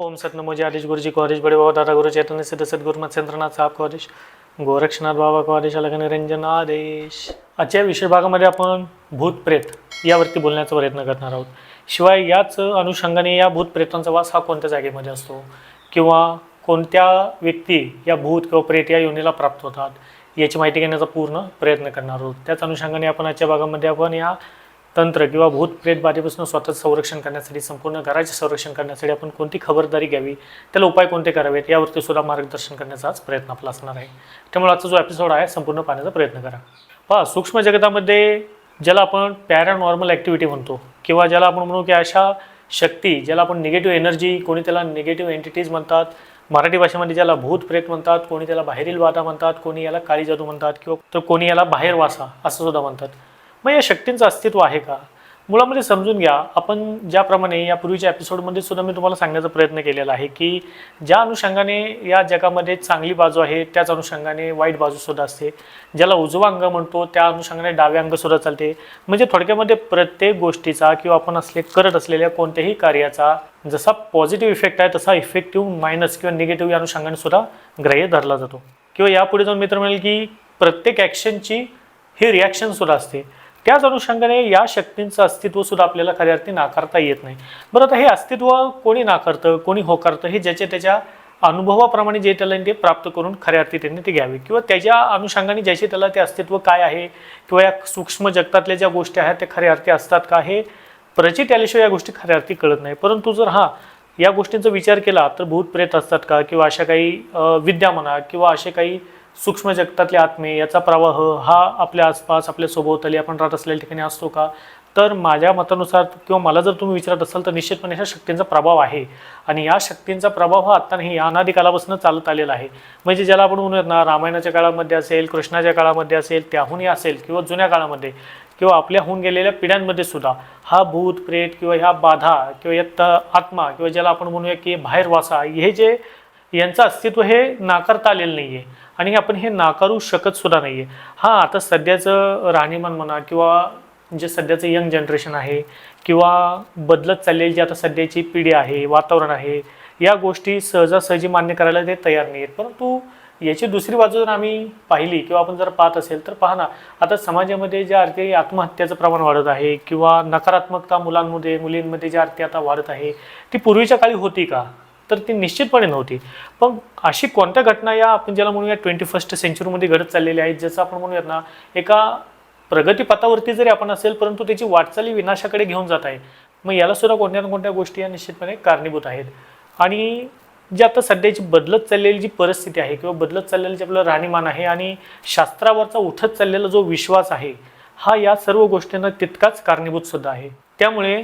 ओम सतनमोजी आदेश गुरुजी कॉलेज बड़े बाबा दादा गुरु चैतन्य सिद्ध सद्गुरु मत चंद्रनाथ साहेब गोरक्षनाथ बाबा को अलग निरंजन आदेश। आजच्या विशेष भागामध्ये आपण भूतप्रेत यावरती बोलण्याचा प्रयत्न करणार आहोत. शिवाय याच अनुषंगाने या भूतप्रेतांचा वास हा कोणत्या जागेमध्ये असतो? किंवा कोणत्या व्यक्ती या भूत किंवा प्रेत या योनीला प्राप्त होतात? याची माहिती घेण्याचा पूर्ण प्रयत्न करणार आहोत. त्याच अनुषंगाने आपण आजच्या भागामध्ये आपण या तंत्र किंवा भूत प्रेत बाधेपासून स्वतःचं संरक्षण करण्यासाठी संपूर्ण घराचे संरक्षण करण्यासाठी आपण कोणती खबरदारी घ्यावी त्याला उपाय कोणते करावेत यावरती सुद्धा मार्गदर्शन करण्याचा आज प्रयत्न आपला असणार आहे. त्यामुळे आजचा जो एपिसोड आहे संपूर्ण पाहण्याचा प्रयत्न करा. पहा सूक्ष्म जगतामध्ये ज्याला आपण पॅरानॉर्मल ॲक्टिव्हिटी म्हणतो किंवा ज्याला आपण म्हणू की अशा शक्ती ज्याला आपण निगेटिव्ह एनर्जी कोणी त्याला निगेटिव्ह एंटिटीज म्हणतात मराठी भाषेमध्ये ज्याला भूत प्रेत म्हणतात कोणी त्याला बाहेरील बाधा म्हणतात कोणी याला काळी जादू म्हणतात किंवा तर कोणी याला बाहेर वासा असं सुद्धा म्हणतात. मग या शक्तींचं अस्तित्व आहे का? मुळामध्ये समजून घ्या. आपण ज्याप्रमाणे या पूर्वीच्या एपिसोडमध्ये सुद्धा मी तुम्हाला सांगण्याचा प्रयत्न केलेला आहे की ज्या अनुषंगाने या जगामध्ये चांगली बाजू आहे त्याच अनुषंगाने वाईट बाजूसुद्धा असते. ज्याला उजवा अंग म्हणतो त्या अनुषंगाने डावे अंगसुद्धा चालते. म्हणजे थोडक्यामध्ये प्रत्येक गोष्टीचा किंवा आपण असले करत असलेल्या कोणत्याही कार्याचा जसा पॉझिटिव्ह इफेक्ट आहे तसा इफेक्टिव्ह मायनस किंवा निगेटिव्ह या अनुषंगाने सुद्धा ग्राह्य धरला जातो. किंवा यापुढे जाऊन मित्र म्हणेल की प्रत्येक ॲक्शनची ही रिॲक्शनसुद्धा असते. त्याच अनुषंगाने या शक्तींचं अस्तित्व सुद्धा आपल्याला खऱ्या अर्थी नाकारता येत नाही. बरं आता हे अस्तित्व कोणी नाकारतं कोणी होकारतं हे ज्याच्या त्याच्या अनुभवाप्रमाणे जे त्याला ते प्राप्त करून खऱ्या अर्थी त्यांनी ते घ्यावे. किंवा त्याच्या अनुषंगाने ज्याचे त्याला ते अस्तित्व काय आहे किंवा या सूक्ष्म जगतातल्या ज्या गोष्टी आहेत त्या खऱ्या अर्थी असतात का हे प्रचित आल्याशिवाय या गोष्टी खऱ्या अर्थी कळत नाही. परंतु जर हा या गोष्टींचा विचार केला तर भूत प्रेत असतात का किंवा अशा काही विद्या म्हणा किंवा असे काही सूक्ष्म जगतातले आत्मे याचा प्रवाह हा आपल्या आसपास आपल्या सभोवताली आपण राहत असलेल्या ठिकाणी असतो का? तर माझ्या मतानुसार किंवा मला जर तुम्ही विचारत असाल तर निश्चितपणे ह्या शक्तींचा प्रभाव आहे. आणि या शक्तींचा प्रभाव हा आता नाही अनादी कालापासून चालत आलेला आहे. म्हणजे ज्याला आपण म्हणूयात ना रामायणाच्या काळामध्ये असेल कृष्णाच्या काळामध्ये असेल त्याहूनही असेल किंवा जुन्या काळामध्ये किंवा आपल्या होऊन गेलेल्या पिढ्यांमध्ये सुद्धा हा भूत प्रेत किंवा ह्या बाधा किंवा या त- आत्मा किंवा ज्याला आपण म्हणूया की बाहेर वासा हे जे यांचं अस्तित्व हे नाकारता आलेलं नाही आहे आणि आपण हे नाकारू शकत सुद्धा नाही आहे हां आता सध्याचं राहणीमान म्हणा किंवा जे सध्याचं यंग जनरेशन आहे किंवा बदलत चाललेली जी आता सध्याची पिढी आहे वातावरण आहे या गोष्टी सहजासहजी मान्य करायला ते तयार नाही आहेत परंतु याची दुसरी बाजू जर आम्ही पाहिली किंवा आपण जर पाहत असेल तर पहा ना आता समाजामध्ये ज्या अर्थी आत्महत्याचं प्रमाण वाढत आहे किंवा नकारात्मकता मुलांमध्ये मुलींमध्ये ज्या अर्थी आता वाढत आहे ती पूर्वीच्या काळी होती का? तर ती निश्चितपणे नव्हती. पण अशी कोणत्या घटना या आपण ज्याला म्हणूया ट्वेंटी फर्स्ट सेंचुरीमध्ये घडत चाललेल्या आहेत ज्याचं आपण म्हणूयात ना एका प्रगतीपथावरती जरी आपण असेल परंतु त्याची वाटचाली विनाशाकडे घेऊन जात आहे. मग याला सुद्धा कोणत्या ना कोणत्या गोष्टी या निश्चितपणे कारणीभूत आहेत. आणि जी आता सध्याची बदलत चाललेली जी परिस्थिती आहे किंवा बदलत चाललेलं जे आपलं राहणीमान आहे आणि शास्त्रावरचा उठत चाललेला जो विश्वास आहे हा या सर्व गोष्टींना तितकाच कारणीभूत सुद्धा आहे. त्यामुळे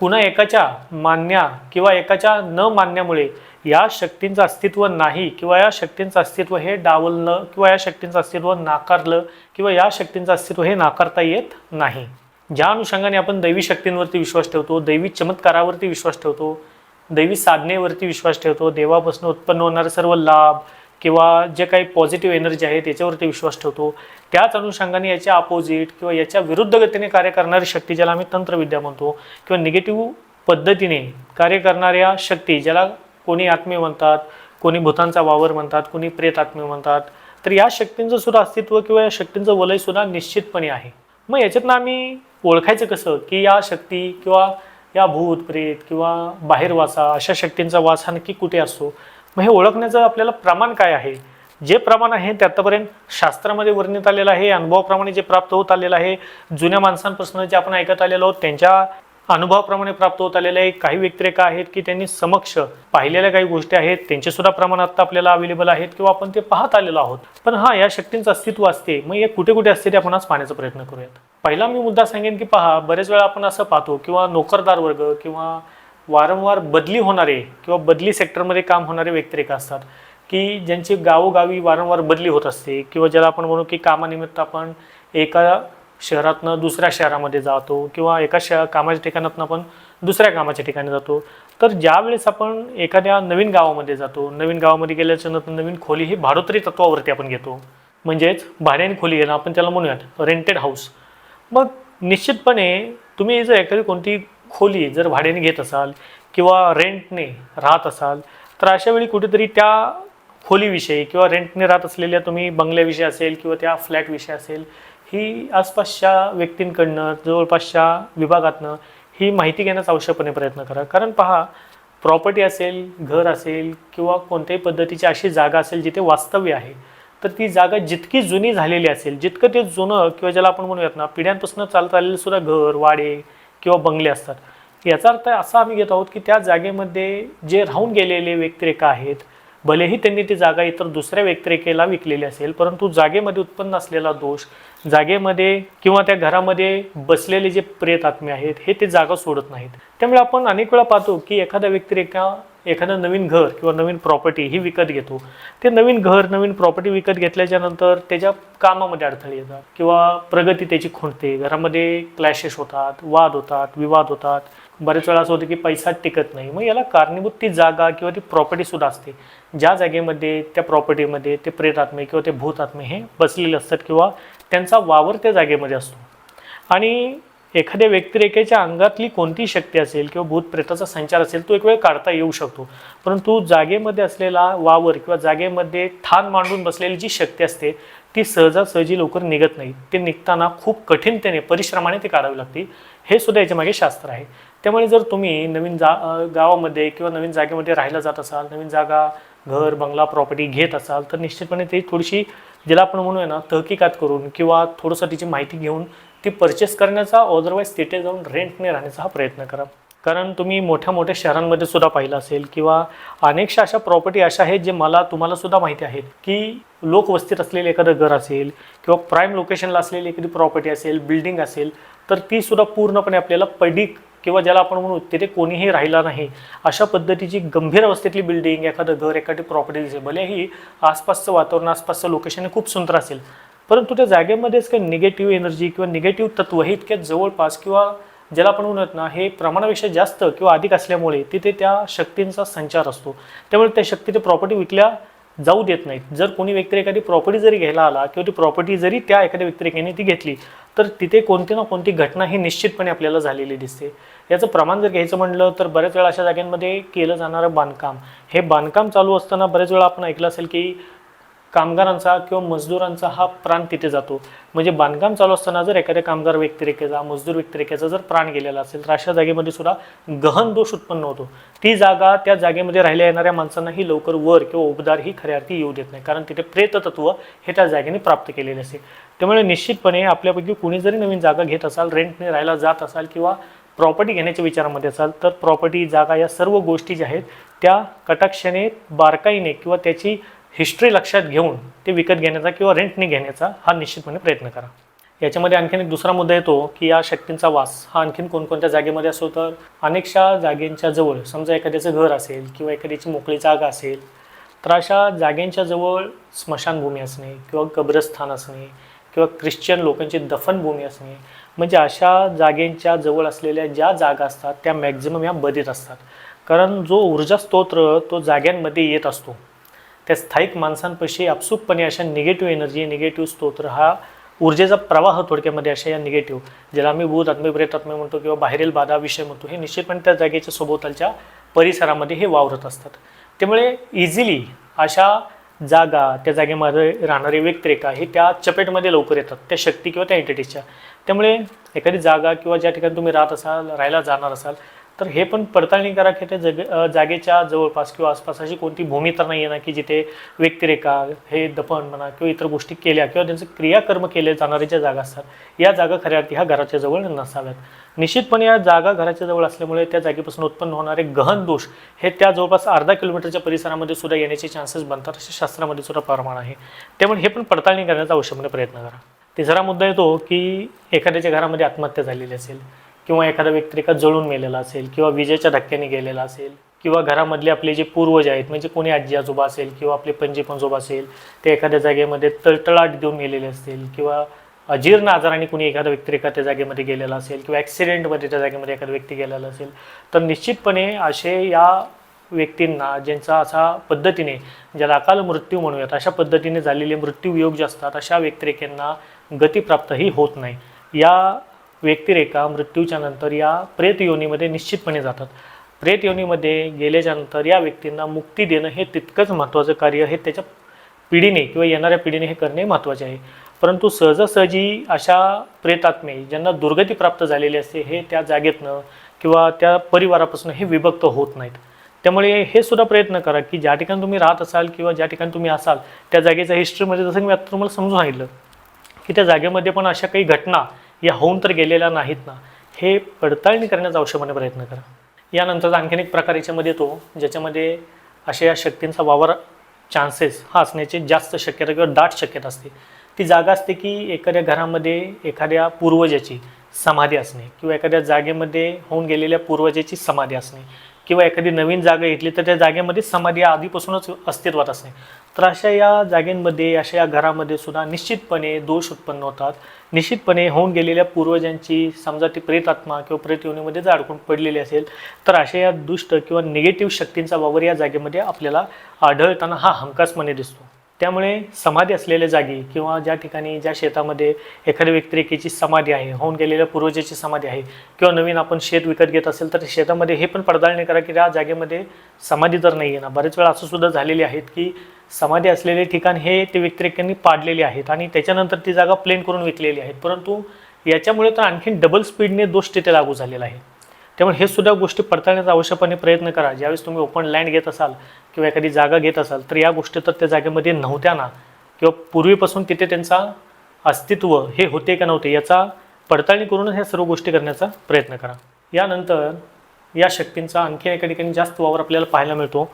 कुणा एकाच्या मान्या किंवा एकाच्या न मानण्यामुळे या शक्तींचं अस्तित्व नाही किंवा या शक्तींचं अस्तित्व हे डावललं किंवा या शक्तींचं अस्तित्व नाकारलं किंवा या शक्तींचं अस्तित्व हे नाकारता येत नाही. ज्या अनुषंगाने आपण दैवी शक्तींवरती विश्वास ठेवतो दैवी चमत्कारावरती विश्वास ठेवतो दैवी साधनेवरती विश्वास ठेवतो देवापासून उत्पन्न होणारे सर्व लाभ किंवा जे काही पॉझिटिव्ह एनर्जी आहे त्याच्यावरती विश्वास ठेवतो. त्याच अनुषंगाने याच्या अपोजिट किंवा याच्या विरुद्ध गतीने कार्य करणारी शक्ती ज्याला आम्ही तंत्रविद्या म्हणतो किंवा निगेटिव्ह पद्धतीने कार्य करणाऱ्या शक्ती ज्याला कोणी आत्मे म्हणतात कोणी भूतांचा वावर म्हणतात कोणी प्रेत आत्मे म्हणतात तर या शक्तींचं सुद्धा अस्तित्व किंवा या शक्तींचं वलय सुद्धा निश्चितपणे आहे. मग याच्यातनं आम्ही ओळखायचं कसं की या शक्ती किंवा या भूत प्रेत किंवा बाहेर वासा अशा शक्तींचा वास हा नक्की कुठे असतो? मग हे ओळखण्याचं आपल्याला प्रमाण काय आहे? जे प्रमाण आहे ते आतापर्यंत शास्त्रामध्ये वर्णित आलेलं आहे अनुभवाप्रमाणे जे प्राप्त होत आलेलं आहे जुन्या माणसांपासून जे आपण ऐकत आलेलो आहोत त्यांच्या अनुभवाप्रमाणे प्राप्त होत आलेले आहे. काही व्यक्तिरेखा आहेत की त्यांनी समक्ष पाहिलेल्या काही गोष्टी आहेत त्यांचे सुद्धा प्रमाण आता आपल्याला अवेलेबल आहेत किंवा आपण ते पाहत आलेलो आहोत. पण हा या शक्तींचं अस्तित्व असते. मग हे कुठे कुठे असते ते आपण आज पाहण्याचा प्रयत्न करूयात. पहिला मी मुद्दा सांगेन की पहा बरेच वेळा आपण असं पाहतो किंवा नोकरदार वर्ग किंवा वारंवार बदली होणारे किंवा बदली सेक्टरमध्ये काम होणारे व्यक्तिरेखा असतात. की ज्यांची गावोगावी वारंवार बदली होत असते किंवा ज्याला आपण म्हणू की कामानिमित्त आपण एका शहरातनं दुसऱ्या शहरामध्ये जातो किंवा एका शह कामाच्या ठिकाणातून आपण दुसऱ्या कामाच्या ठिकाणी जातो. तर ज्यावेळेस आपण एखाद्या नवीन गावामध्ये जातो नवीन गावामध्ये गेल्याच्यानंतर नवीन खोली ही भाडोत्री तत्वावरती आपण घेतो. म्हणजेच भाड्याने खोली घेणं आपण त्याला म्हणूयात रेंटेड हाऊस मग निश्चितपणे तुम्ही जर एखादी कोणती खोली जर भाड्याने घेत असाल किंवा रेंटने राहत असाल तर अशा वेळी कुठेतरी त्या खोलीविषयी किंवा रेंटने राहत असलेल्या तुम्ही बंगल्याविषयी असेल किंवा त्या फ्लॅटविषयी असेल ही आसपासच्या व्यक्तींकडनं जवळपासच्या विभागातनं ही माहिती घेण्याचा आवश्यकपणे प्रयत्न करा. कारण पहा प्रॉपर्टी असेल घर असेल किंवा कोणत्याही पद्धतीची अशी जागा असेल जिथे वास्तव्य आहे तर ती जागा जितकी जुनी झालेली असेल जितकं ते जुनं किंवा ज्याला आपण म्हणूयात ना पिढ्यांपासून चालत आलेलं सुद्धा घर वाडे किंवा बंगले असतात. याचा अर्थ असा आम्ही घेत आहोत की त्या जागेमध्ये जे राहून गेलेले व्यक्तिरेखा आहेत भलेही त्यांनी ती जागा इतर दुसऱ्या व्यक्तिरेखेला विकलेली असेल परंतु जागेमध्ये उत्पन्न असलेला दोष जागेमध्ये किंवा त्या घरामध्ये बसलेले जे प्रेत आत्मे आहेत हे ते जागा सोडत नाहीत. त्यामुळे आपण अनेक वेळा पाहतो की एखादा व्यक्तिरेखा एखादं नवीन घर किंवा नवीन प्रॉपर्टी ही विकत घेतो. ते नवीन घर नवीन प्रॉपर्टी विकत घेतल्याच्या नंतर त्याच्या कामामध्ये अडथळे येतात किंवा प्रगती त्याची खुंटते. घरामध्ये क्लॅशेस होतात वाद होतात विवाद होतात. बरेच वेळा असं होतं की पैसा टिकत नाही. मग याला कारणीभूत ती जागा किंवा ती प्रॉपर्टीसुद्धा असते. ज्या जागेमध्ये त्या प्रॉपर्टीमध्ये ते प्रेतात्मे किंवा ते भूतात्मे हे बसलेले असतात किंवा त्यांचा वावर त्या जागेमध्ये असतो. आणि एखाद्या व्यक्तिरेखेच्या अंगातली कोणती शक्ती असेल किंवा भूत प्रेताचा संचार असेल तो एक वेळ काढता येऊ शकतो. परंतु जागेमध्ये असलेला वावर किंवा जागेमध्ये ठाण मांडून बसलेली जी शक्ती असते ती सहजासहजी लवकर निघत नाही. ते निघताना खूप कठीणतेने परिश्रमाने ते काढावी लागते. हे सुद्धा याच्या मागे शास्त्र आहे. त्यामुळे जर तुम्ही नवीन जा गावामध्ये किंवा नवीन जागेमध्ये राहायला जात असाल नवीन जागा घर बंगला प्रॉपर्टी घेत असाल तर निश्चितपणे ती थोडीशी ज्याला आपण म्हणूया ना तहकीकात करून किंवा थोडंसं तिची माहिती घेऊन ती परचेस करण्याचा अदरवाईज तिथे जाऊन रेंटने राहण्याचा हा प्रयत्न करा. कारण तुम्ही मोठ्या मोठ्या शहरांमध्ये सुद्धा पाहिलं असेल किंवा अनेकशा अशा प्रॉपर्टी अशा आहेत जे मला तुम्हाला सुद्धा माहिती आहेत की लोकवस्तीत असलेलं एखादं घर असेल किंवा प्राईम लोकेशनला असलेली एखादी प्रॉपर्टी असेल बिल्डिंग असेल तर ती सुद्धा पूर्णपणे आपल्याला पडीक किंवा ज्याला आपण म्हणू तिथे कोणीही राहिला नाही. अशा पद्धतीची गंभीर अवस्थेतली बिल्डिंग एखादं घर एखादी प्रॉपर्टी दिसेल भलेही आसपासचं वातावरण आसपासचं लोकेशन हे खूप सुंदर असेल. परंतु त्या जागेमध्येच काही निगेटिव्ह एनर्जी किंवा निगेटिव्ह तत्व हे इतक्या जवळपास किंवा ज्याला आपण म्हणत ना हे प्रमाणापेक्षा जास्त किंवा अधिक असल्यामुळे तिथे त्या शक्तींचा संचार असतो. त्यामुळे त्या शक्तीच्या प्रॉपर्टी विकल्या जाऊ देत नाहीत. जर कोणी व्यक्ती एखादी प्रॉपर्टी जरी घ्यायला आला किंवा ती प्रॉपर्टी जरी त्या एखाद्या व्यक्तिरेखेने ती घेतली तर तिथे कोणती ना कोणती घटना ही निश्चितपणे आपल्याला झालेली दिसते. याचं प्रमाण जर घ्यायचं म्हटलं तर बऱ्याच वेळा अशा जागांमध्ये केलं जाणारं बांधकाम. हे बांधकाम चालू असताना बऱ्याच वेळा आपण ऐकलं असेल की कामगारांचा किंवा मजदूरांचा हा प्राण तिथे जातो. म्हणजे बांधकाम चालू असताना जर एखाद्या कामगार व्यक्तिरेखेचा मजदूर व्यक्तिरेखेचा जर प्राण गेलेला असेल तर अशा जागेमध्ये सुद्धा गहन दोष उत्पन्न होतो. ती जागा त्या जागेमध्ये राहिल्या येणाऱ्या माणसांनाही लवकर वर किंवा उबदार ही खऱ्या अर्थी येऊ देत नाही. कारण तिथे प्रेततत्व हे त्या जागेने प्राप्त केलेले असते त्यामुळे निश्चितपणे आपल्यापैकी कुणी जरी नवीन जागा घेत असाल रेंटने राहायला जात असाल किंवा प्रॉपर्टी घेण्याच्या विचारामध्ये असाल तर प्रॉपर्टी जागा या सर्व गोष्टी ज्या आहेत त्या कटाक्षाने बारकाईने किंवा त्याची हिस्ट्री लक्षात घेऊन ते विकत घेण्याचा किंवा रेंटने घेण्याचा हा निश्चितपणे प्रयत्न करा. याच्यामध्ये आणखीन एक दुसरा मुद्दा येतो की या शक्तींचा वास हा आणखीन कोणकोणत्या जागेमध्ये असतो तर अनेकशा जागेंच्या जवळ समजा एखाद्याचं घर असेल किंवा एखाद्याची मोकळी जागा असेल तर अशा जागेंच्या जवळ स्मशानभूमी असणे किंवा कब्रस्थान असणे किंवा ख्रिश्चन लोकांची दफनभूमी असणे म्हणजे अशा जागेंच्या जवळ असलेल्या ज्या जागा असतात त्या मॅक्झिमम या बदीत असतात. कारण जो ऊर्जा स्तोत्र तो जाग्यांमध्ये येत असतो. त्या स्थायिक माणसांपाशी आपसूकपणे अशा निगेटिव्ह एनर्जी निगेटिव्ह स्तोत्र हा ऊर्जेचा प्रवाह थोडक्यामध्ये अशा या निगेटिव्ह ज्याला आम्ही भूत आत्मे प्रेतात्मे म्हणतो किंवा बाहेरील बाधा विषय म्हणतो हे निश्चितपणे त्या जागेच्या सभोवतालच्या परिसरामध्ये हे वावरत असतात. त्यामुळे इझिली अशा जागा त्या जागेमध्ये राहणारी व्यक्तिरेखा हे त्या चपेटमध्ये लवकर येतात त्या शक्ती किंवा त्या एंटिटीजच्या त्यामुळे एखादी जागा किंवा ज्या ठिकाणी तुम्ही राहत असाल राहायला जाणार असाल तर हे पण पडताळणी करा की त्या जग जागेच्या जवळपास किंवा आसपास अशी कोणती भूमी तर नाही आहे ना की जिथे व्यक्तिरेखा हे दफन म्हणा किंवा इतर गोष्टी केल्या किंवा त्यांचे क्रियाकर्म केले जाणारे ज्या जागा असतात या जागा खऱ्या अर्थी ह्या घराच्या जवळ नसाव्यात. निश्चितपणे या जागा घराच्या जवळ असल्यामुळे त्या जागेपासून उत्पन्न होणारे गहन दोष हे त्या जवळपास अर्धा किलोमीटरच्या परिसरामध्ये सुद्धा येण्याचे चान्सेस बनतात असे शास्त्रामध्ये सुद्धा प्रमाण आहे. त्यामुळे हे पण पडताळणी करण्याचा आवश्यकपणे प्रयत्न करा. तिसरा मुद्दा येतो की एखाद्याच्या घरामध्ये आत्महत्या झालेली असेल किंवा एखादा व्यक्तिरेखा जळून मेलेला असेल किंवा विजेच्या धक्क्याने गेलेला असेल किंवा घरामधले आपले जे पूर्वज आहेत म्हणजे कोणी आजी आजोबा असेल किंवा आपले पणजी पंजोबा असेल ते एखाद्या जागेमध्ये तळतळाट देऊन गेलेले असतील किंवा अजीर्ण आजाराने कुणी एखादा व्यक्तिरेखा त्या जागेमध्ये गेलेला असेल किंवा ॲक्सिडेंटमध्ये त्या जागेमध्ये एखादा व्यक्ती गेलेला असेल तर निश्चितपणे असे या व्यक्तींना ज्यांचा असा पद्धतीने ज्याला अकाल मृत्यू म्हणूयात अशा पद्धतीने झालेले मृत्यूयोग जे असतात अशा व्यक्तिरेखांना गतिप्राप्तही होत नाही. या व्यक्तिरेखा मृत्यूच्या नंतर या प्रेत योनीमध्ये निश्चितपणे जातात. प्रेत योनीमध्ये गेल्याच्यानंतर या व्यक्तींना मुक्ती देणं हे तितकंच महत्त्वाचं कार्य हे त्याच्या पिढीने किंवा येणाऱ्या पिढीने हे करणे महत्त्वाचे आहे. परंतु सहजासहजी अशा प्रेतात्मे ज्यांना दुर्गती प्राप्त झालेली असते हे त्या जागेतनं किंवा त्या परिवारापासून हे विभक्त होत नाहीत. त्यामुळे हे सुद्धा प्रयत्न करा की ज्या ठिकाणी तुम्ही राहत असाल किंवा ज्या ठिकाणी तुम्ही असाल त्या जागेच्या हिस्ट्रीमध्ये जसं मी आता तुम्हाला समजून सांगितलं की त्या जागेमध्ये पण अशा काही घटना या होऊन तर गेलेल्या नाहीत ना. हे पडताळणी करण्याचा औषधाने प्रयत्न करा. यानंतर आणखीन एक प्रकार याच्यामध्ये येतो ज्याच्यामध्ये अशा या शक्तींचा वावर चान्सेस हा असण्याची जास्त शक्यता किंवा दाट शक्यता असते. ती जागा असते की एखाद्या घरामध्ये एखाद्या पूर्वजाची समाधी असणे किंवा एखाद्या जागेमध्ये होऊन गेलेल्या पूर्वजाची समाधी असणे. किंवा एखादी नवीन जागा घेतली तर त्या जागेमध्ये समाधी आधीपासूनच अस्तित्वात असणे. तर अशा या जागेंमध्ये अशा या घरामध्ये सुद्धा निश्चितपणे दोष उत्पन्न होतात. निश्चितपणे होऊन गेलेल्या पूर्वजांची समजा ती प्रेतात्मा किंवा प्रेत योनीमध्ये जर अडकून पडलेली असेल तर अशा या दुष्ट किंवा निगेटिव्ह शक्तींचा वावर या जागेमध्ये आपल्याला आढळताना हा हमखासपणे दिसतो. त्यामुळे समाधी असलेल्या जागी किंवा ज्या ठिकाणी ज्या शेतामध्ये एखाद्या व्यक्तिरेखेची समाधी आहे होऊन गेलेल्या पूर्वजाची समाधी आहे किंवा नवीन आपण शेत विकत घेत असेल तर शेतामध्ये हे पण पडताळणी करा की त्या जागेमध्ये समाधी तर नाही आहे ना. बरेच वेळा असं सुद्धा झालेले आहेत की समाधी असलेले ठिकाण हे ते व्यक्तिरेख्यांनी पाडलेले आहेत आणि त्याच्यानंतर ती जागा प्लेन करून विकलेली आहेत. परंतु याच्यामुळे तर आणखीन डबल स्पीडने दोष तिथे लागू झालेला आहे. त्यामुळे हे सुद्धा गोष्टी पडताळण्याचा आवश्यकपणे प्रयत्न करा. ज्यावेळेस तुम्ही ओपन लँड घेत असाल किंवा एखादी जागा घेत असाल तर या गोष्टी तर त्या जागेमध्ये नव्हत्या ना. किंवा पूर्वीपासून तिथे त्यांचा अस्तित्व हे होते का नव्हते याचा पडताळणी करूनच ह्या सर्व गोष्टी करण्याचा प्रयत्न करा. यानंतर या शक्तींचा आणखी एका ठिकाणी जास्त वावर आपल्याला पाहायला मिळतो.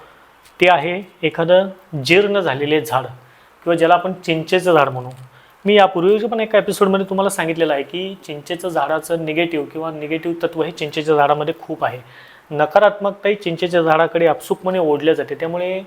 ते आहे एखादं जीर्ण झालेले झाड किंवा ज्याला आपण चिंचेचं झाड म्हणू. मी यापूर्वीच्या पण एका एपिसोडमध्ये तुम्हाला सांगितलेलं आहे की चिंचेचं झाडाचं निगेटिव्ह किंवा निगेटिव्ह तत्व हे चिंचेच्या झाडामध्ये खूप आहे. नकारात्मकताही चिंचेच्या झाडाकडे आपसुकपणे ओढल्या जाते. त्यामुळे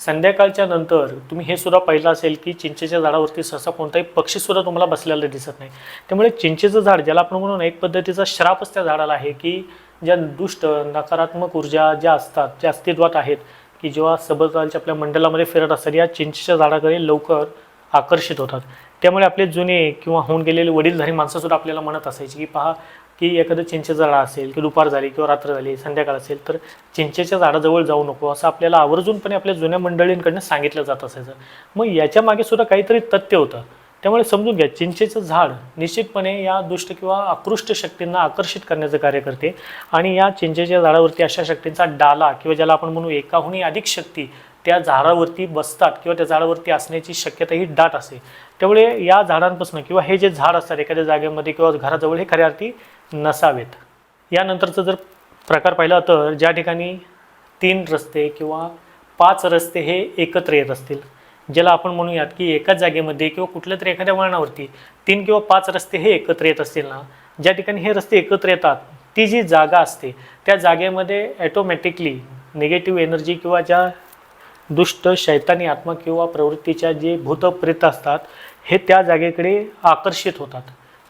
संध्याकाळच्या नंतर तुम्ही हे सुद्धा पाहिलं असेल की चिंचेच्या झाडावरती सहसा कोणताही पक्षीसुद्धा तुम्हाला बसलेला दिसत नाही. त्यामुळे चिंचेचं झाड ज्याला आपण म्हणून एक पद्धतीचा श्रापच त्या झाडाला आहे की ज्या दुष्ट नकारात्मक ऊर्जा ज्या असतात ज्या अस्तित्वात आहेत की जेव्हा सभोवतालच्या आपल्या मंडलामध्ये फिरत असतात या चिंचेच्या झाडाकडे लवकर आकर्षित होतात. त्यामुळे आपले जुने किंवा होऊन गेलेले वडीलधारी माणसंसुद्धा आपल्याला म्हणत असायची की पहा की एखादं चिंचेचं झाड असेल की दुपार झाली किंवा रात्र झाली संध्याकाळ असेल तर चिंचेच्या झाडाजवळ जाऊ नको असं आपल्याला आवर्जूनपणे आपल्या जुन्या मंडळींकडनं सांगितलं जात असायचं. मग याच्या मागे सुद्धा काहीतरी तथ्य होतं. त्यामुळे समजून घ्या चिंचेचं झाड निश्चितपणे या दुष्ट किंवा आकृष्ट शक्तींना आकर्षित करण्याचं कार्य करते. आणि या चिंचेच्या झाडावरती अशा शक्तींचा डाला किंवा ज्याला आपण म्हणू एकाहूनही अधिक शक्ती त्या झाडावरती बसतात किंवा त्या झाडावरती असण्याची शक्यता ही दाट असते. त्यामुळे या झाडांपासून किंवा हे जे झाड असतात एखाद्या जागेमध्ये किंवा घराजवळ हे खऱ्या अर्थी नसावेत. यानंतरचं जर प्रकार पाहिला तर ज्या ठिकाणी तीन रस्ते किंवा पाच रस्ते हे एकत्र येत असतील ज्याला आपण म्हणूयात की एकाच जागेमध्ये किंवा कुठल्या तरी एखाद्या वळणावरती तीन किंवा पाच रस्ते हे एकत्र येत असतील ना ज्या ठिकाणी हे रस्ते एकत्र येतात ती जी जागा असते त्या जागेमध्ये ॲटोमॅटिकली निगेटिव्ह एनर्जी किंवा ज्या दुष्ट शैतानी आत्मा किंवा प्रवृत्तीच्या जे भूतप्रेत असतात हे त्या जागेकडे आकर्षित होतात.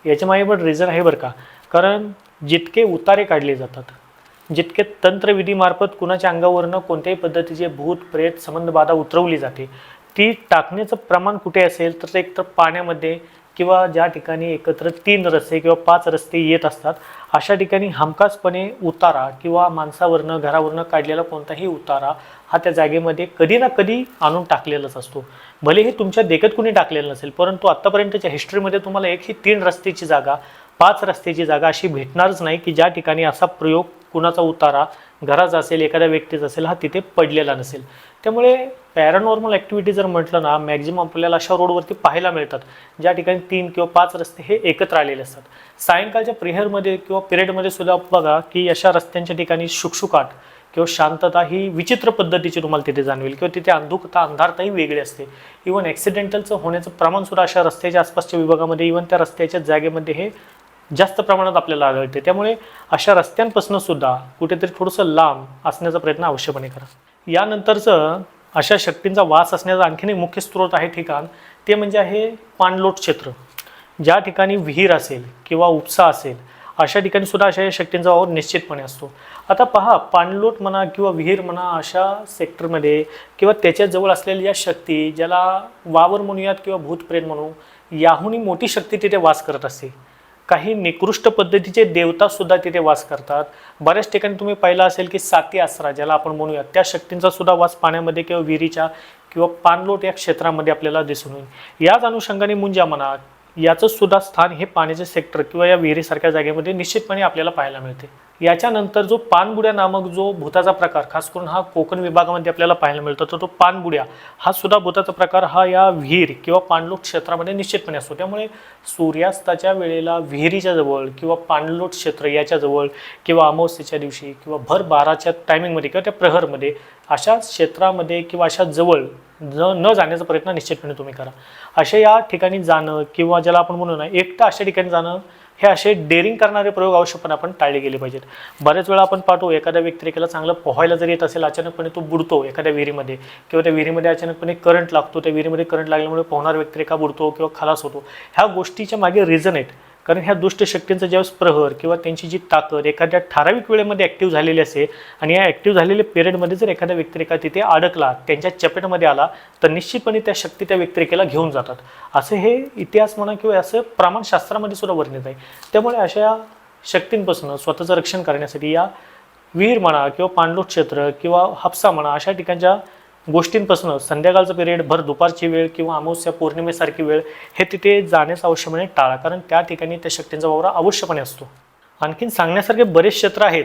याच्यामागे पण रिझन आहे बरं का? कारण जितके उतारे काढले जातात जितके तंत्रविधीमार्फत कुणाच्या अंगावरनं कोणत्याही पद्धतीचे भूत प्रेत संबंधबाधा उतरवली जाते ती टाकण्याचं प्रमाण कुठे असेल तर ते एकतर पाण्यामध्ये किंवा ज्या ठिकाणी एकत्र तीन रस्ते किंवा पाच रस्ते येत असतात अशा ठिकाणी हमखासपणे उतारा किंवा माणसावरनं घरावरनं काढलेला कोणताही उतारा हा त्या जागेमध्ये कधी ना कधी आणून टाकलेलाच असतो. भले हे तुमच्या देखत कुणी टाकलेलं नसेल परंतु आत्तापर्यंतच्या हिस्ट्रीमध्ये तुम्हाला एक ही तीन रस्त्याची जागा पाच रस्त्याची जागा अशी भेटणारच नाही की ज्या ठिकाणी असा प्रयोग कुणाचा उतारा घराचा असेल एखाद्या व्यक्तीचा असेल हा तिथे पडलेला नसेल. त्यामुळे पॅरानॉर्मल ॲक्टिव्हिटी जर म्हटलं ना मॅक्झिमम आपल्याला अशा रोडवरती पाहायला मिळतात ज्या ठिकाणी तीन किंवा पाच रस्ते हे एकत्र आलेले असतात. सायंकाळच्या प्रेहरमध्ये किंवा पिरियडमध्ये सुद्धा बघा की अशा रस्त्यांच्या ठिकाणी शुकशुकाट किंवा शांतता ही विचित्र पद्धतीची तुम्हाला तिथे जाणवेल किंवा तिथे अंधुकता अंधारताही वेगळी असते. इवन ॲक्सिडेंटलचं होण्याचं प्रमाणसुद्धा अशा रस्त्याच्या आसपासच्या विभागामध्ये इवन त्या रस्त्याच्या जागेमध्ये हे जास्त प्रमाणात आपल्याला आढळते. त्यामुळे अशा रस्त्यांपासून सुद्धा कुठेतरी थोडंसं लांब असण्याचा प्रयत्न अवश्यपणे करा. यानंतरचं अशा शक्तींचा वास असण्याचा आणखीन एक मुख्य स्रोत आहे ठिकाण. ते म्हणजे आहे पाणलोट क्षेत्र. ज्या ठिकाणी विहीर असेल किंवा उपसा असेल अशा ठिकाणी सुद्धा अशा या शक्तींचा वावर निश्चितपणे असतो. आता पहा पाणलोट म्हणा किंवा विहीर म्हणा अशा सेक्टरमध्ये किंवा त्याच्याजवळ असलेल्या या शक्ती ज्याला वावर म्हणूयात किंवा भूतप्रेत म्हणू याहूनही मोठी शक्ती तिथे वास करत असते. काही निकृष्ट पद्धतीचे देवता सुद्धा तिथे वास करतात. बऱ्याच ठिकाणी तुम्ही पाहिलं असेल की साती आसरा ज्याला आपण म्हणूया त्या शक्तींचा सुद्धा वास पाण्यामध्ये किंवा विहिरीच्या किंवा पाणलोट या क्षेत्रामध्ये आपल्याला दिसून येईल. याच अनुषंगाने मुंजा म्हणा याचं सुद्धा स्थान हे पाण्याचे सेक्टर किंवा या विहिरीसारख्या जागेमध्ये निश्चितपणे आपल्याला पाहायला मिळते. याच्यानंतर जो पानबुड्या नामक जो भूताचा प्रकार खास करून हा कोकण विभागामध्ये आपल्याला पाहायला मिळतो तर तो पानबुड्या हा सुद्धा भूताचा प्रकार हा या विहीर किंवा पाणलोट क्षेत्रामध्ये निश्चितपणे असतो. त्यामुळे सूर्यास्ताच्या वेळेला विहिरीच्या जवळ किंवा पाणलोट क्षेत्र याच्या जवळ किंवा अमावस्येच्या दिवशी किंवा भर बाराच्या टायमिंगमध्ये किंवा त्या प्रहरमध्ये अशा क्षेत्रामध्ये किंवा अशा जवळ न न जाण्याचा प्रयत्न निश्चितपणे तुम्ही करा. अशा या ठिकाणी जाणं किंवा ज्याला आपण म्हणू ना एकटं अशा ठिकाणी जाणं हे असे डेअरिंग करणारे प्रयोग अवश्यपणे आपण टाळले गेले पाहिजेत. बऱ्याच वेळा आपण पाहतो एखाद्या व्यक्तिरेखेला चांगलं पोहायला जर येत असेल अचानकपणे तो बुडतो एखाद्या विहिरीमध्ये किंवा त्या विहिरीमध्ये अचानकपणे करंट लागतो त्या विहिरीमध्ये करंट लागल्यामुळे पोहणार व्यक्तिरेखा बुडतो किंवा खलास होतो ह्या गोष्टीच्या मागे रिझन आहेत. कारण ह्या दुष्ट शक्तींचा ज्यावेळेस प्रहर किंवा त्यांची जी ताकद एखाद्या ठराविक वेळेमध्ये ॲक्टिव्ह झालेली असेल आणि या ॲक्टिव्ह झालेल्या पिरियडमध्ये जर एखाद्या व्यक्तिरेखा तिथे अडकला त्यांच्या चपेटमध्ये आला तर निश्चितपणे त्या शक्ती त्या व्यक्तिरेखेला घेऊन जातात. असं हे इतिहास म्हणा किंवा असं प्रमाणशास्त्रामध्ये सुद्धा वर्णित आहे. त्यामुळे अशा शक्तींपासून स्वतःचं रक्षण करण्यासाठी या विहीर म्हणा किंवा पाणलोट क्षेत्र किंवा हापसा म्हणा अशा ठिकाणच्या गोष्टींपासून संध्याकाळचं पिरियड भर दुपारची वेळ किंवा अमावस्या पौर्णिमेसारखी वेळ हे तिथे जाण्यास अवश्यपणे टाळा. कारण त्या ठिकाणी त्या शक्तींचा वावरा अवश्यपणे असतो. आणखीन सांगण्यासारखे बरेच क्षेत्र आहेत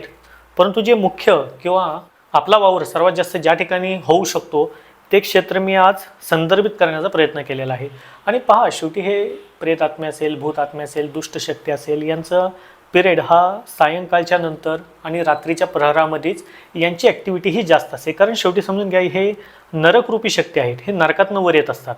परंतु जे मुख्य किंवा आपला वावर सर्वात जास्त ज्या ठिकाणी होऊ शकतो ते क्षेत्र मी आज संदर्भित करण्याचा प्रयत्न केलेला आहे. आणि पहा शेवटी हे प्रेत आत्मे असेल भूत आत्मे असेल दुष्ट शक्ती असेल यांचं पिरियड हा सायंकाळच्या नंतर आणि रात्रीच्या प्रहरामध्येच यांची ॲक्टिव्हिटी ही जास्त असते कारण शेवटी समजून घ्या हे नरकरूपी शक्ती आहेत. हे नरकातनं वर येत असतात.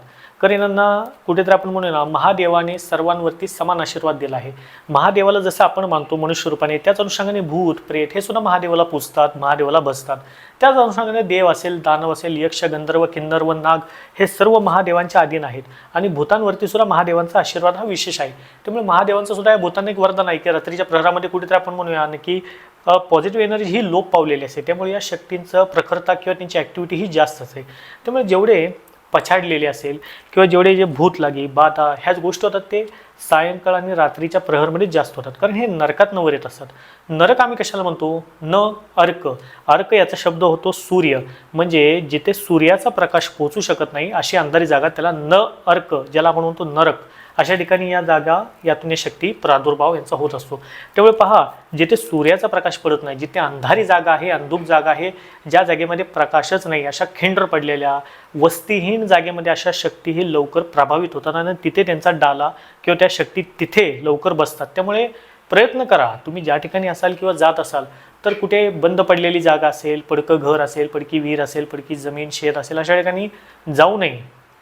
यांना कुठेतरी आपण म्हणू ना महादेवाने सर्वांवरती समान आशीर्वाद दिला आहे. महादेवाला जसं आपण मानतो मनुष्य रूपाने त्याच अनुषंगाने भूत प्रेत हे सुद्धा महादेवाला पूजतात महादेवाला बसतात. त्याच अनुषंगाने देव असेल दानव असेल यक्ष गंधर्व किन्नर व नाग हे सर्व महादेवांच्या अधीन आहेत. आणि भूतांवरती सुद्धा महादेवांचा आशीर्वाद हा विशेष आहे. त्यामुळे महादेवांचं सुद्धा या भूतांना एक वरदान आहे की रात्रीच्या प्रहरामध्ये कुठेतरी आपण म्हणूया की पॉझिटिव्ह एनर्जी ही लोप पावलेली असते. त्यामुळे या शक्तींचं प्रखरता किंवा त्यांची ॲक्टिव्हिटी ही जास्त असते त्यामुळे जेवढे पछाडलेले असेल किंवा जेवढे जे भूत लागी बाधा ह्याच गोष्टी होतात ते सायंकाळ आणि रात्रीच्या प्रहरमध्ये जास्त होतात. कारण हे नरकात वर येत असतात. नरक आम्ही कशाला म्हणतो? न अर्क. अर्क याचा शब्द होतो सूर्य. म्हणजे जिथे सूर्याचा प्रकाश पोचू शकत नाही अशी अंधारी जागा त्याला न अर्क ज्याला आपण म्हणतो नरक. अशा ठिकाणी या जागा यातून या शक्ती प्रादुर्भाव यांचा होत असतो. त्यामुळे पहा जिथे सूर्याचा प्रकाश पडत नाही जिथे अंधारी जागा आहे अंधूप जागा आहे ज्या जागेमध्ये प्रकाशच नाही अशा खिंडर पडलेल्या वस्तीहीन जागेमध्ये अशा शक्ती ही लवकर प्रभावित होतात आणि तिथे त्यांचा डाला किंवा त्या शक्ती तिथे लवकर बसतात. त्यामुळे प्रयत्न करा तुम्ही ज्या ठिकाणी असाल किंवा जात असाल तर कुठे बंद पडलेली जागा असेल पडकं घर असेल पडकी विहीर असेल पडकी जमीन शेत असेल अशा ठिकाणी जाऊ नये.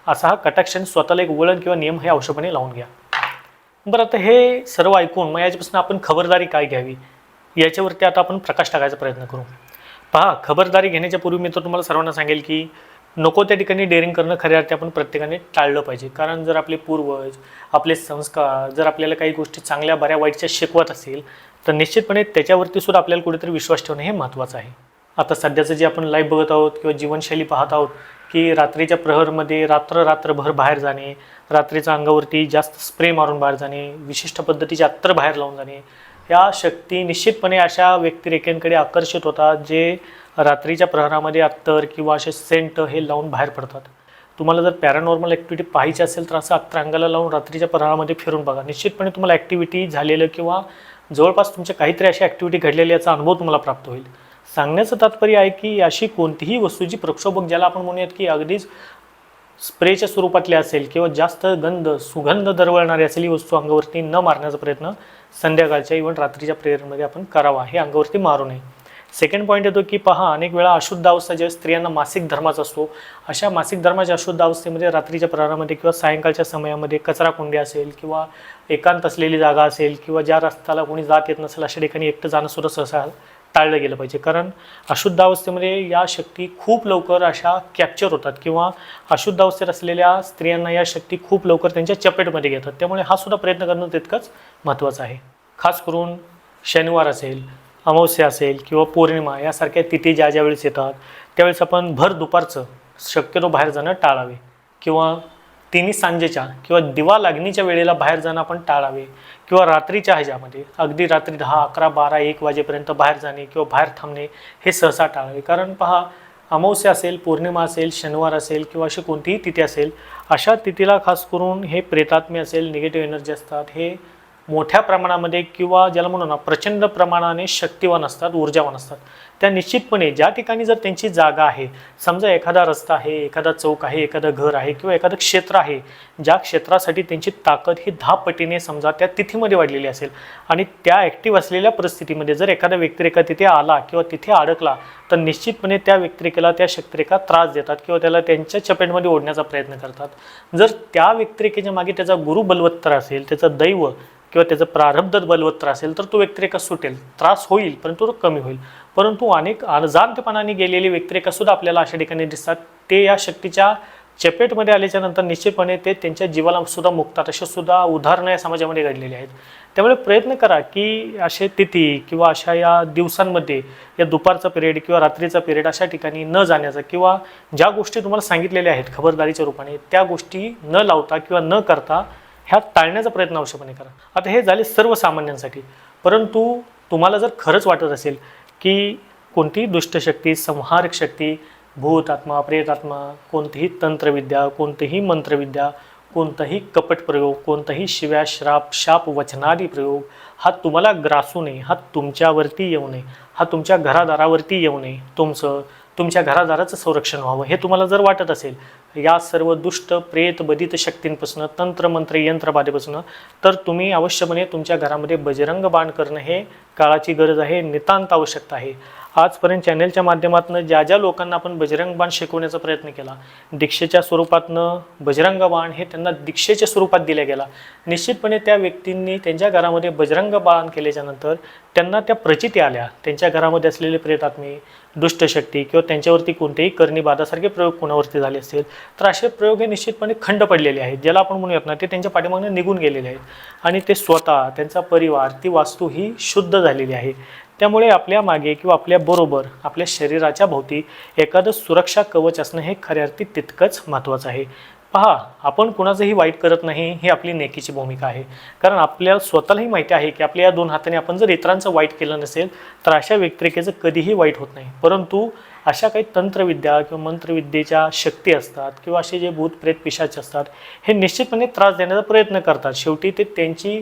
असा हा कटाक्षण स्वतःला एक वळण किंवा नियम हे आवश्यकपणे लावून घ्या. बरं आता हे सर्व ऐकून मग याच्यापासून आपण खबरदारी काय घ्यावी? याच्यावरती आता आपण प्रकाश टाकायचा प्रयत्न करू. पहा खबरदारी घेण्याच्या पूर्वी मी तर तुम्हाला सर्वांना सांगेल की नको त्या ठिकाणी डेअरिंग करणं खऱ्या अर्थी आपण प्रत्येकाने टाळलं पाहिजे. कारण जर आपले पूर्वज आपले संस्कार जर आपल्याला काही गोष्टी चांगल्या बऱ्या वाईटच्या शिकवत असेल तर निश्चितपणे त्याच्यावरती सुद्धा आपल्याला कुठेतरी विश्वास ठेवणं हे महत्त्वाचं आहे. आता सध्याचं जे आपण लाईफ बघत आहोत किंवा जीवनशैली पाहत आहोत की रात्रीच्या प्रहरमध्ये रात्र रात्रभर बाहेर जाणे रात्रीच्या अंगावरती जास्त स्प्रे मारून बाहेर जाणे विशिष्ट पद्धतीचे अत्तर बाहेर लावून जाणे या शक्ती निश्चितपणे अशा व्यक्तिरेखेंकडे आकर्षित होतात जे रात्रीच्या प्रहरामध्ये अत्तर किंवा असे सेंट हे लावून बाहेर पडतात. तुम्हाला जर पॅरानॉर्मल ॲक्टिव्हिटी पाहिजे असेल तर असं अत्तर अंगाला लावून रात्रीच्या प्रहरामध्ये फिरून बघा. निश्चितपणे तुम्हाला ॲक्टिव्हिटी झालेलं किंवा जवळपास तुमच्या काहीतरी अशी ॲक्टिव्हिटी घडलेली याचा अनुभव तुम्हाला प्राप्त होईल. सांगण्याचं तात्पर्य आहे की अशी कोणतीही वस्तू जी प्रक्षोभक ज्याला आपण म्हणूयात की अगदीच स्प्रेच्या स्वरूपातली असेल किंवा जास्त गंध सुगंध दरवळणारी असेल ही वस्तू अंगावरती न मारण्याचा प्रयत्न संध्याकाळच्या इव्हन रात्रीच्या प्रेयरमध्ये आपण करावा हे अंगावरती मारू नये. सेकंड पॉईंट येतो की पहा अनेक वेळा अशुद्ध अवस्था ज्या स्त्रियांना मासिक धर्माचा असतो अशा मासिक धर्माच्या अशुद्ध अवस्थेमध्ये रात्रीच्या प्रहारामध्ये किंवा सायंकाळच्या समयामध्ये कचरा कुंडी असेल किंवा एकांत असलेली जागा असेल किंवा ज्या रस्त्याला कोणी जात येत नसेल अशा ठिकाणी एकटं जाणं सुद्धा सहसा टाळलं गेलं पाहिजे. कारण अशुद्ध अवस्थेमध्ये या शक्ती खूप लवकर अशा कॅप्चर होतात किंवा अशुद्ध अवस्थेत असलेल्या स्त्रियांना या शक्ती खूप लवकर त्यांच्या चपेटमध्ये घेतात. त्यामुळे हा सुद्धा प्रयत्न करणं तितकंच महत्त्वाचं आहे. खास करून शनिवार असेल अमावस्या असेल किंवा पौर्णिमा यासारख्या तिथी ज्या ज्या वेळेस येतात त्यावेळेस आपण भर दुपारचं शक्यतो बाहेर जाणं टाळावे किंवा तिन्ही सांजेच्या किंवा दिवा लागणीच्या वेळेला बाहेर जाणं आपण टाळावे किंवा रात्रीच्या ह्याच्यामध्ये अगदी रात्री दहा अकरा बारा एक वाजेपर्यंत बाहेर जाणे किंवा बाहेर थांबणे हे सहसा टाळावे. कारण पहा अमावस्या असेल पौर्णिमा असेल शनिवार असेल किंवा अशी कोणतीही तिथी असेल अशा तिथीला खास करून हे प्रेतात्मे असेल निगेटिव्ह एनर्जी असतात हे मोठ्या प्रमाणामध्ये किंवा ज्याला म्हणू ना प्रचंड प्रमाणाने शक्तिवान असतात ऊर्जावान असतात. त्या निश्चितपणे ज्या ठिकाणी जर त्यांची जागा आहे समजा एखादा रस्ता आहे एखादा चौक आहे एखादं घर आहे किंवा एखादं क्षेत्र आहे ज्या क्षेत्रासाठी त्यांची ताकद ही दहा पटीने समजा त्या तिथीमध्ये वाढलेली असेल आणि त्या ॲक्टिव्ह असलेल्या परिस्थितीमध्ये जर एखादा व्यक्तिरेखा तिथे आला किंवा तिथे अडकला तर निश्चितपणे त्या व्यक्तिरेखेला त्या शक्तिरेखा त्रास देतात किंवा त्याला त्यांच्या चपेटमध्ये ओढण्याचा प्रयत्न करतात. जर त्या व्यक्तिरेखेच्या मागे त्याचा गुरु बलवत्तर असेल त्याचं दैव किंवा त्याचं प्रारब्ध बलवत्तर असेल तर तो व्यक्तिरेखा सुटेल. त्रास होईल परंतु तो कमी होईल. परंतु अनेक अजाणतेपणाने गेलेले व्यक्तिरेखासुद्धा आपल्याला अशा ठिकाणी दिसतात. ते या शक्तीच्या चपेटमध्ये आल्याच्यानंतर निश्चितपणे ते त्यांच्या जीवाला सुद्धा मुक्तात अशा सुद्धा उदाहरणं या समाजामध्ये घडलेली आहेत. त्यामुळे प्रयत्न करा की असे तिथी किंवा अशा या दिवसांमध्ये या दुपारचा पिरियड किंवा रात्रीचा पिरियड अशा ठिकाणी न जाण्याचा किंवा ज्या गोष्टी तुम्हाला सांगितलेल्या आहेत खबरदारीच्या रूपाने त्या गोष्टी न लावता किंवा न करता ह्या टाळण्याचा प्रयत्न अवश्यपणे करा. आता हे झाले सर्वसामान्यांसाठी. परंतु तुम्हाला जर खरंच वाटत असेल की कोणतीही दुष्टशक्ती संहारक शक्ती भूत आत्मा प्रेतात्मा कोणतीही तंत्रविद्या कोणतीही मंत्रविद्या कोणताही कपट प्रयोग कोणताही शिव्या श्राप शाप वचनादी प्रयोग हा तुम्हाला ग्रासू नये हा तुमच्यावरती येऊ नये हा तुमच्या घरादारावरती येऊ नये. तुमचं तुमच्या घरादाराचं संरक्षण व्हावं हे तुम्हाला जर वाटत असेल या सर्व दुष्ट प्रेत बदित शक्तींपासून तंत्र मंत्र यंत्रबाधेपासून तर तुम्ही अवश्यपणे तुमच्या घरामध्ये बजरंग बाण करणं हे काळाची गरज आहे नितांत आवश्यकता आहे. आजपर्यंत चॅनेलच्या माध्यमातून ज्या ज्या लोकांना आपण बजरंग बाण शिकवण्याचा प्रयत्न केला दीक्षेच्या स्वरूपातनं बजरंग बाण हे त्यांना दीक्षेच्या स्वरूपात दिल्या गेला. निश्चितपणे त्या व्यक्तींनी त्यांच्या घरामध्ये बजरंग बाण केल्याच्यानंतर त्यांना त्या प्रचिती आल्या. त्यांच्या घरामध्ये असलेले प्रेतात्मे दुष्टशक्ती किंवा त्यांच्यावरती कोणतेही करणी बाधासारखे प्रयोग कोणावरती झाले असतील तर असे प्रयोग हे निश्चितपणे खंड पडलेले आहेत. ज्याला आपण म्हणूयात ना ते त्यांच्या पाठीमागनं निघून गेलेले आहेत. आणि ते स्वतः त्यांचा परिवार ती वास्तू ही शुद्ध झालेली आहे. त्यामुळे आपल्या मागे किंवा आपल्या बरोबर आपल्या शरीराच्या भोवती एखादं सुरक्षा कवच असणं हे खऱ्या अर्थी तितकंच महत्त्वाचं आहे. पहा आपण कुणाचंही वाईट करत नाही ही आपली नेकीची भूमिका आहे. कारण आपल्याला स्वतःलाही माहिती आहे की आपल्या या दोन हाताने आपण जर इतरांचं वाईट केलं नसेल तर अशा व्यक्तिरेखेचं कधीही वाईट होत नाही. परंतु अशा काही तंत्रविद्या किंवा मंत्रविद्येच्या शक्ती असतात किंवा असे जे भूत प्रेत पिशाच असतात हे निश्चितपणे त्रास देण्याचा प्रयत्न करतात. शेवटी ते त्यांची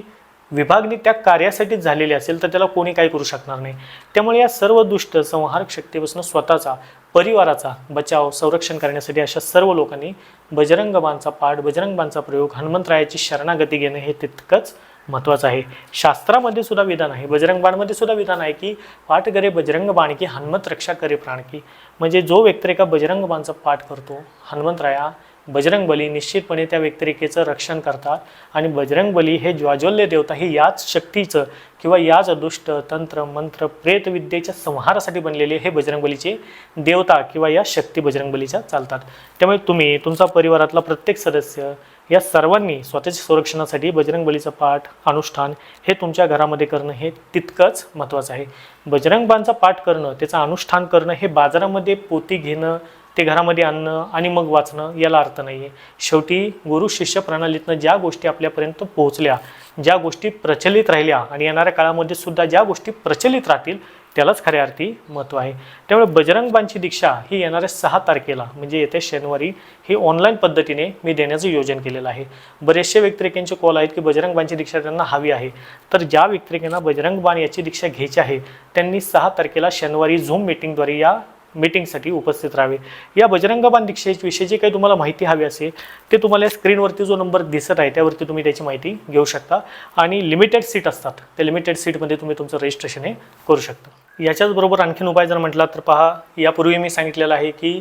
विभागणी त्या कार्यासाठीच झालेली असेल तर त्याला कोणी काही करू शकणार नाही. त्यामुळे या सर्व दुष्ट संहारक शक्तीपासून स्वतःचा परिवाराचा बचाव संरक्षण करण्यासाठी अशा सर्व लोकांनी बजरंगबांचा पाठ बजरंग बाणचा प्रयोग हनुमंतरायाची शरणागती घेणं हे तितकंच महत्त्वाचं आहे. शास्त्रामध्ये सुद्धा विधान आहे बजरंग बाणमध्ये सुद्धा विधान आहे की पाठ करे बजरंग बाण की हनुमत रक्षा करे प्राण की. म्हणजे जो व्यक्तिरेखा बजरंग बाणचा पाठ करतो हनुमंतराया बजरंग बली निश्चितपणे त्या व्यक्तिरेखेचं रक्षण करतात आणि बजरंग बली हे ज्वाज्वल्य देवता ही याच शक्तीचं किंवा याच दुष्ट तंत्र मंत्र प्रेतविद्येच्या संहारासाठी बनलेले हे बजरंग बलीचे देवता किंवा या शक्ती बजरंग बलीच्या चालतात. त्यामुळे तुम्ही तुमचा परिवारातला प्रत्येक सदस्य या सर्वांनी स्वतःच्या संरक्षणासाठी बजरंगबलीचं पाठ अनुष्ठान हे तुमच्या घरामध्ये करणं हे तितकंच महत्त्वाचं आहे. बजरंगबांचा पाठ करणं त्याचं अनुष्ठान करणं हे बाजारामध्ये पोती घेणं ते घरामध्ये आणणं आणि मग वाचणं याला अर्थ नाही आहे शेवटी गुरु शिष्य प्रणालीतनं ज्या गोष्टी आपल्यापर्यंत पोहोचल्या ज्या गोष्टी प्रचलित राहिल्या आणि येणाऱ्या काळामध्ये सुद्धा ज्या गोष्टी प्रचलित राहतील त्यालाच खऱ्या अर्थी महत्त्व आहे. त्यामुळे बजरंगबांची दीक्षा ही येणाऱ्या सहा तारखेला म्हणजे येत्या शनिवारी ही ऑनलाईन पद्धतीने मी देण्याचं योजन केलेलं आहे. बरेचसे व्यक्तिरेखेंचे कॉल आहेत की बजरंगबांची दीक्षा त्यांना हवी आहे. तर ज्या व्यक्तिरेखेंना बजरंगबाण याची दीक्षा घ्यायची आहे त्यांनी सहा तारखेला शनिवारी झूम मीटिंगद्वारे या मीटिंगसाठी उपस्थित राहावे. या बजरंगबाण दीक्षेविषयी जे काही तुम्हाला माहिती हवी असेल ते तुम्हाला या स्क्रीनवरती जो नंबर दिसत आहे त्यावरती तुम्ही त्याची माहिती घेऊ शकता. आणि लिमिटेड सीट असतात. त्या लिमिटेड सीटमध्ये तुम्ही तुमचं रजिस्ट्रेशन हे करू शकता. याच्याचबरोबर आणखीन उपाय जर म्हटला तर पहा यापूर्वी मी सांगितलेलं आहे की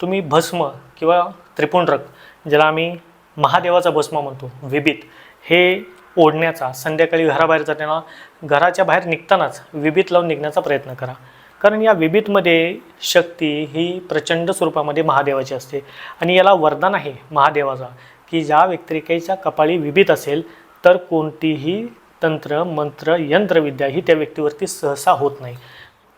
तुम्ही भस्म किंवा त्रिपुंडरक ज्याला आम्ही महादेवाचा भस्म म्हणतो विभीत हे ओढण्याचा संध्याकाळी घराबाहेर जाताना घराच्या बाहेर निघतानाच विभीत लावून निघण्याचा प्रयत्न करा. कारण या विभीतमध्ये शक्ती ही प्रचंड स्वरूपामध्ये महादेवाची असते. आणि याला वरदान आहे महादेवाचा की ज्या व्यक्तिरेखेच्या कपाळी विभीत असेल तर कोणतीही तंत्र मंत्र यंत्रविद्या ही त्या व्यक्तीवरती सहसा होत नाही.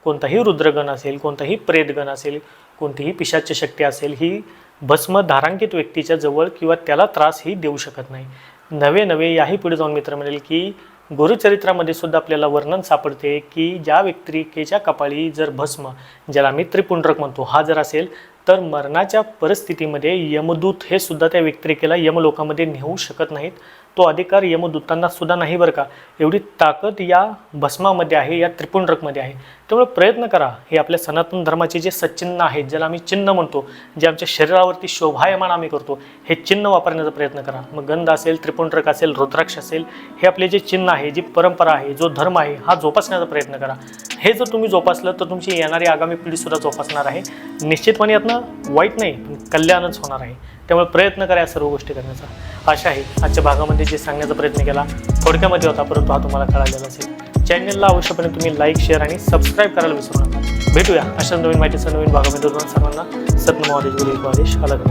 कोणताही रुद्रगण असेल कोणताही प्रेतगण असेल कोणतीही पिशाच्य शक्ती असेल ही भस्म धारांकित व्यक्तीच्या जवळ किंवा त्याला त्रासही देऊ शकत नाही. नवे नवे याही पुढे जाऊन मित्र म्हणेल की गुरुचरित्रामध्ये सुद्धा आपल्याला वर्णन सापडते की ज्या व्यक्तिकेच्या कपाळी जर भस्म ज्याला आम्ही त्रिपुंडरक म्हणतो हा जर असेल तर मरणाच्या परिस्थितीमध्ये यमदूत हे सुद्धा त्या व्यक्तिरेखेला यमलोकामध्ये नेऊ शकत नाहीत. तो अधिकार यमदूतांना सुद्धा नाही बरं का? एवढी ताकद या भस्मामध्ये आहे या त्रिपुंडरकमध्ये आहे. त्यामुळे प्रयत्न करा. हे आपल्या सनातन धर्माचे जे सच्चिन्ह आहेत ज्याला आम्ही चिन्ह म्हणतो जे आमच्या शरीरावरती शोभायमान आम्ही करतो हे चिन्ह वापरण्याचा प्रयत्न करा. मग गंध असेल त्रिपुंडरक असेल रुद्राक्ष असेल हे आपले जे चिन्ह आहे जी परंपरा आहे जो धर्म आहे हा जोपासण्याचा प्रयत्न करा. हे जर तुम्ही जोपासलं तर तुमची येणारी आगामी पिढीसुद्धा जोपासणार आहे. निश्चितपणे यातनं वाईट नाही पण कल्याणच होणार आहे. त्यामुळे प्रयत्न करा या सर्व गोष्टी करण्याचा. आशा आहे. आजच्या भागामध्ये जे सांगण्याचा प्रयत्न केला थोडक्यामध्ये होता परंतु हा तुम्हाला कळालेला असेल. चॅनलला अवश्यपणे तुम्ही लाईक शेअर आणि सबस्क्राईब करायला विसरू नका. भेटूया अशा नवीन माहितीचं नवीन भागामध्ये सर्वांना. सत्नमहादेश गुरु आदेश अलग